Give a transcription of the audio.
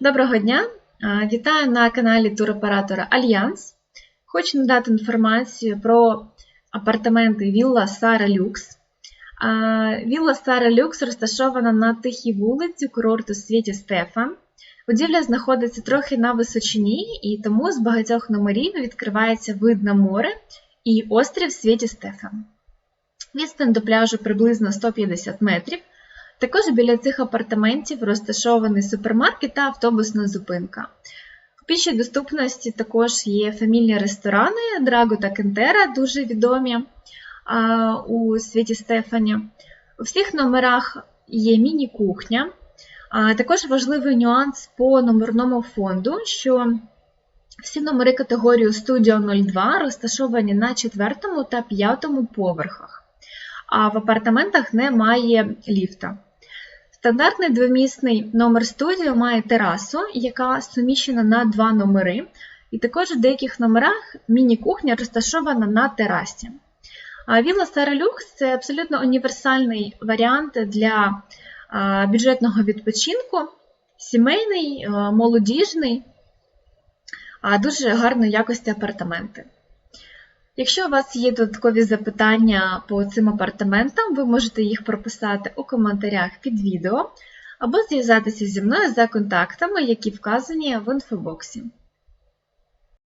Доброго дня! Вітаю на каналі туроператора Альянс. Хочу надати інформацію про апартаменти Вілла Сара Люкс. Вілла Сара Люкс розташована на тихій вулиці курорту Світі Стефан. Будівля знаходиться трохи на височині, і тому з багатьох номерів відкривається вид на море і острів Світі Стефан. Відстань до пляжу приблизно 150 метрів. Також біля цих апартаментів розташований супермаркет та автобусна зупинка. В пішій доступності також є фамільні ресторани Драго та Кентера, дуже відомі у світі Стефані. У всіх номерах є міні-кухня. Також важливий нюанс по номерному фонду, що всі номери категорії Studio 02 розташовані на 4 та 5 поверхах, а в апартаментах немає ліфта. Стандартний двомісний номер студіо має терасу, яка суміщена на два номери, і також у деяких номерах міні-кухня розташована на терасі. Вілла Сара Люкс це абсолютно універсальний варіант для бюджетного відпочинку, сімейний, молодіжний, а дуже гарної якості апартаменти. Якщо у вас є додаткові запитання по цим апартаментам, ви можете їх прописати у коментарях під відео або зв'язатися зі мною за контактами, які вказані в інфобоксі.